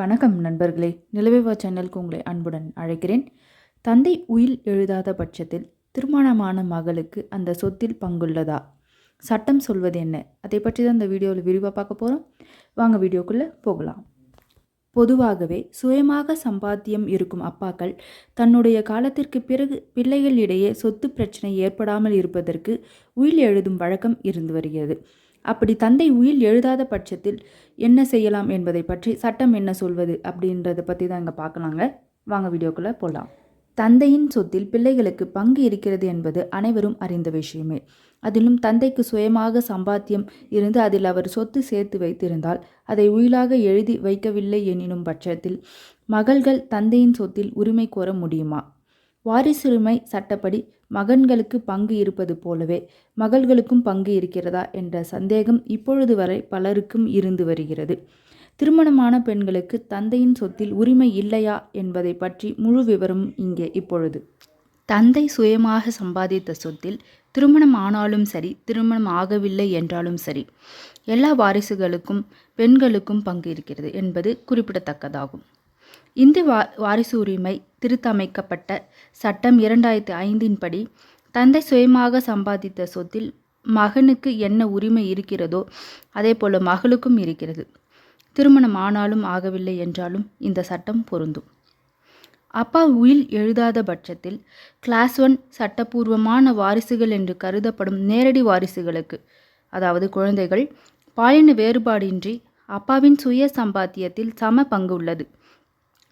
வணக்கம் நண்பர்களே. நிலவேவா சேனலுக்கு உங்களை அன்புடன் அழைக்கிறேன். தந்தை உயில் எழுதாத பட்சத்தில் திருமணமான மகளுக்கு அந்த சொத்தில் பங்குள்ளதா? சட்டம் சொல்வது என்ன? அதை பற்றி தான் இந்த வீடியோவில் விரிவாக பார்க்க போகிறோம் வாங்க வீடியோக்குள்ளே போகலாம். பொதுவாகவே சுயமாக சம்பாத்தியம் இருக்கும் அப்பாக்கள் தன்னுடைய காலத்திற்கு பிறகு பிள்ளைகளிடையே சொத்து பிரச்சனை ஏற்படாமல் இருப்பதற்கு உயில் எழுதும் வழக்கம் இருந்து வருகிறது. அப்படி தந்தை உயில் எழுதாத பட்சத்தில் என்ன செய்யலாம் என்பதை பற்றி சட்டம் என்ன சொல்வது அப்படின்றத பற்றி தான் இங்கே பார்க்கலாங்க. வாங்க வீடியோக்குள்ளே போகலாம் தந்தையின் சொத்தில் பிள்ளைகளுக்கு பங்கு இருக்கிறது என்பது அனைவரும் அறிந்த விஷயமே. அதிலும் தந்தைக்கு சுயமாக சம்பாத்தியம் இருந்து அதில் அவர் சொத்து சேர்த்து வைத்திருந்தால் அதை உயிலாக எழுதி வைக்கவில்லை எனினும் பட்சத்தில் மகள்கள் தந்தையின் சொத்தில் உரிமை கோர முடியுமா? வாரிசுரிமை சட்டப்படி மகன்களுக்கு பங்கு இருப்பது போலவே மகள்களுக்கும் பங்கு இருக்கிறதா என்ற சந்தேகம் இப்பொழுது வரை பலருக்கும் இருந்து வருகிறது. திருமணமான பெண்களுக்கு தந்தையின் சொத்தில் உரிமை இல்லையா என்பதை பற்றி முழு விவரம் இங்கே இப்பொழுது. தந்தை சுயமாக சம்பாதித்த சொத்தில் திருமணம் ஆனாலும் சரி திருமணம் ஆகவில்லை என்றாலும் சரி எல்லா வாரிசுகளுக்கும் பெண்களுக்கும் பங்கு இருக்கிறது என்பது குறிப்பிடத்தக்கதாகும். இந்து வா வாரிசு உரிமை திருத்தமைக்கப்பட்ட சட்டம் இரண்டாயிரத்தி ஐந்தின் படி தந்தை சுயமாக சம்பாதித்த சொத்தில் மகனுக்கு என்ன உரிமை இருக்கிறதோ அதே போல மகளுக்கும் இருக்கிறது. திருமணம் ஆனாலும் ஆகவில்லை என்றாலும் இந்த சட்டம் பொருந்தும். அப்பா உயில் எழுதாத பட்சத்தில் கிளாஸ் ஒன் சட்டப்பூர்வமான வாரிசுகள் என்று கருதப்படும் நேரடி வாரிசுகளுக்கு அதாவது குழந்தைகள் பாலின வேறுபாடின்றி அப்பாவின் சுய சம்பாத்தியத்தில் சம பங்கு உள்ளது.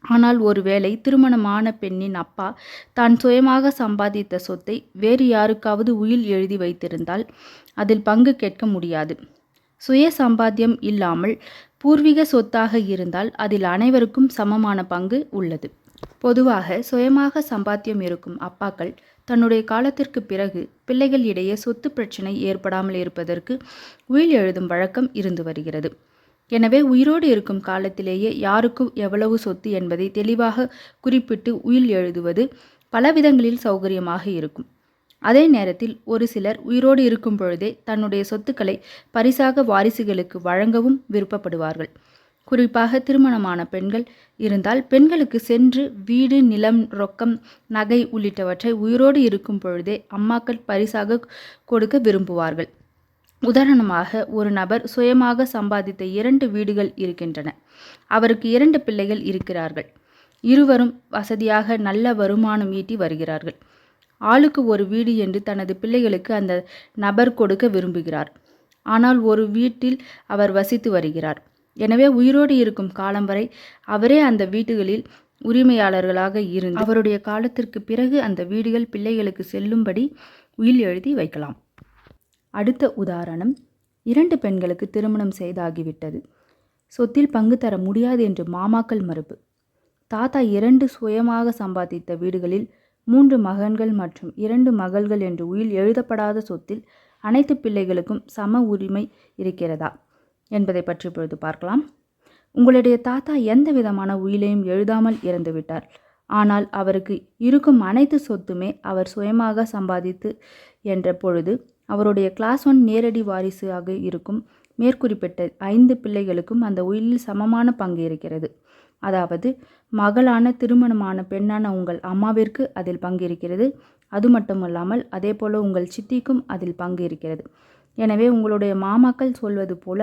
ஆனால் ஒருவேளை திருமணமான பெண்ணின் அப்பா தான் சுயமாக சம்பாதித்த சொத்தை வேறு யாருக்காவது உயில் எழுதி வைத்திருந்தால் அதில் பங்கு கேட்க முடியாது. சுய சம்பாத்தியம் இல்லாமல் பூர்வீக சொத்தாக இருந்தால் அதில் அனைவருக்கும் சமமான பங்கு உள்ளது. பொதுவாக சுயமாக சம்பாத்தியம் இருக்கும் அப்பாக்கள் தன்னுடைய காலத்திற்கு பிறகு பிள்ளைகள் இடையே சொத்து பிரச்சனை ஏற்படாமல் இருப்பதற்கு உயில் எழுதும் வழக்கம் இருந்து வருகிறது. எனவே உயிரோடு இருக்கும் காலத்திலேயே யாருக்கும் எவ்வளவு சொத்து என்பதை தெளிவாக குறிப்பிட்டு உயில் எழுதுவது பலவிதங்களில் சௌகரியமாக இருக்கும். அதே நேரத்தில் ஒரு சிலர் உயிரோடு இருக்கும் பொழுதே தன்னுடைய சொத்துக்களை பரிசாக வாரிசுகளுக்கு வழங்கவும் விருப்பப்படுவார்கள். குறிப்பாக திருமணமான பெண்கள் இருந்தால் பெண்களுக்கு சென்று வீடு நிலம் ரொக்கம் நகை உள்ளிட்டவற்றை உயிரோடு இருக்கும் பொழுதே அம்மாக்கள் பரிசாக கொடுக்க விரும்புவார்கள். உதாரணமாக ஒரு நபர் சுயமாக சம்பாதித்த இரண்டு வீடுகள் இருக்கின்றன. அவருக்கு இரண்டு பிள்ளைகள் இருக்கிறார்கள். இருவரும் வசதியாக நல்ல வருமானம் ஈட்டி வருகிறார்கள். ஆளுக்கு ஒரு வீடு என்று தனது பிள்ளைகளுக்கு அந்த நபர் கொடுக்க விரும்புகிறார். ஆனால் ஒரு வீட்டில் அவர் வசித்து வருகிறார். எனவே உயிரோடு இருக்கும் காலம் வரை அவரே அந்த வீடுகளில் உரிமையாளர்களாக இருந்து அவருடைய காலத்திற்கு பிறகு அந்த வீடுகள் பிள்ளைகளுக்கு செல்லும்படி உயில் எழுதி வைக்கலாம். அடுத்த உதாரணம் இரண்டு பெண்களுக்கு திருமணம் செய்தாகிவிட்டது. சொத்தில் பங்கு தர முடியாது என்று மாமாக்கள் மறுப்பு. தாத்தா இரண்டு சுயமாக சம்பாதித்த வீடுகளில் மூன்று மகன்கள் மற்றும் இரண்டு மகள்கள் என்று உயில் எழுதப்படாத சொத்தில் அனைத்து பிள்ளைகளுக்கும் சம உரிமை இருக்கிறதா என்பதை பற்றி இப்பொழுது பார்க்கலாம். உங்களுடைய தாத்தா எந்த விதமான உயிலையும் எழுதாமல் இறந்துவிட்டார் ஆனால் அவருக்கு இருக்கும் அனைத்து சொத்துமே அவர் சுயமாக சம்பாதித்து என்ற பொழுது அவருடைய கிளாஸ் ஒன் நேரடி வாரிசாக இருக்கும். மேற்குறிப்பிட்ட ஐந்து பிள்ளைகளுக்கும் அந்த உயிலில் சமமான பங்கு இருக்கிறது. அதாவது மகளான திருமணமான பெண்ணான உங்கள் அம்மாவிற்கு அதில் பங்கு இருக்கிறது. அது மட்டுமல்லாமல் அதே போல் உங்கள் சித்திக்கும் அதில் பங்கு இருக்கிறது. எனவே உங்களுடைய மாமாக்கள் சொல்வது போல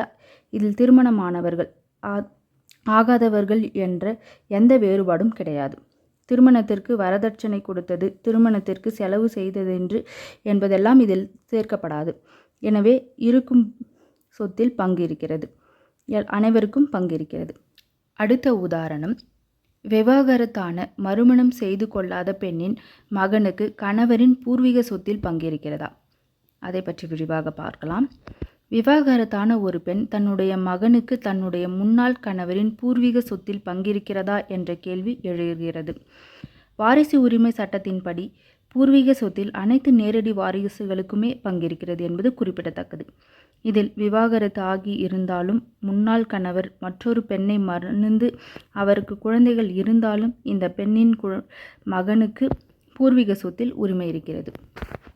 இதில் திருமணமானவர்கள் ஆகாதவர்கள் என்ற எந்த வேறுபாடும் கிடையாது. திருமணத்திற்கு வரதட்சணை கொடுத்தது. திருமணத்திற்கு செலவு செய்தது என்று என்பதெல்லாம் இதில் சேர்க்கப்படாது. எனவே இருக்கும் சொத்தில் பங்கு இருக்கிறது அனைவருக்கும் பங்கு இருக்கிறது அடுத்த உதாரணம். விவாகரத்தான மறுமணம் செய்து கொள்ளாத பெண்ணின் மகனுக்கு கணவரின் பூர்வீக சொத்தில் பங்கிருக்கிறதா? அதை பற்றி விரிவாக பார்க்கலாம். விவாகரத்தான ஒரு பெண் தன்னுடைய மகனுக்கு தன்னுடைய முன்னாள் கணவரின் பூர்வீக சொத்தில் பங்கிருக்கிறதா என்ற கேள்வி எழுகிறது. வாரிசு உரிமை சட்டத்தின்படி பூர்வீக சொத்தில் அனைத்து நேரடி வாரிசுகளுக்குமே பங்கிருக்கிறது என்பது குறிப்பிடத்தக்கது. இதில் விவாகரத்து ஆகி இருந்தாலும் முன்னாள் கணவர் மற்றொரு பெண்ணை மறந்து அவருக்கு குழந்தைகள் இருந்தாலும் இந்த பெண்ணின் மகனுக்கு பூர்வீக சொத்தில் உரிமை இருக்கிறது.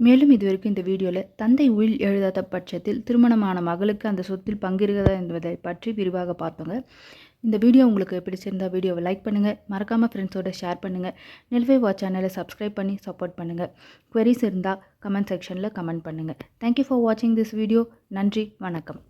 மேலும் இதுவரைக்கும் இந்த வீடியோவில் தந்தை உயில் எழுதாத பட்சத்தில் திருமணமான மகளுக்கு அந்த சொத்தில் பங்கிருக்கிறதா என்பதை பற்றி விரிவாக பார்த்தோங்க. இந்த வீடியோ உங்களுக்கு பிடிச்சிருந்தா வீடியோவை லைக் பண்ணுங்கள் மறக்காமல் ஃப்ரெண்ட்ஸோட ஷேர் பண்ணுங்கள் நெல்வே வாட்ச் சேனலை சப்ஸ்கிரைப் பண்ணி சப்போர்ட் பண்ணுங்கள் குவரிஸ் இருந்தால் கமெண்ட் செக்ஷனில் கமெண்ட் பண்ணுங்கள் தேங்க்யூ ஃபார் வாட்சிங் திஸ் வீடியோ நன்றி வணக்கம்.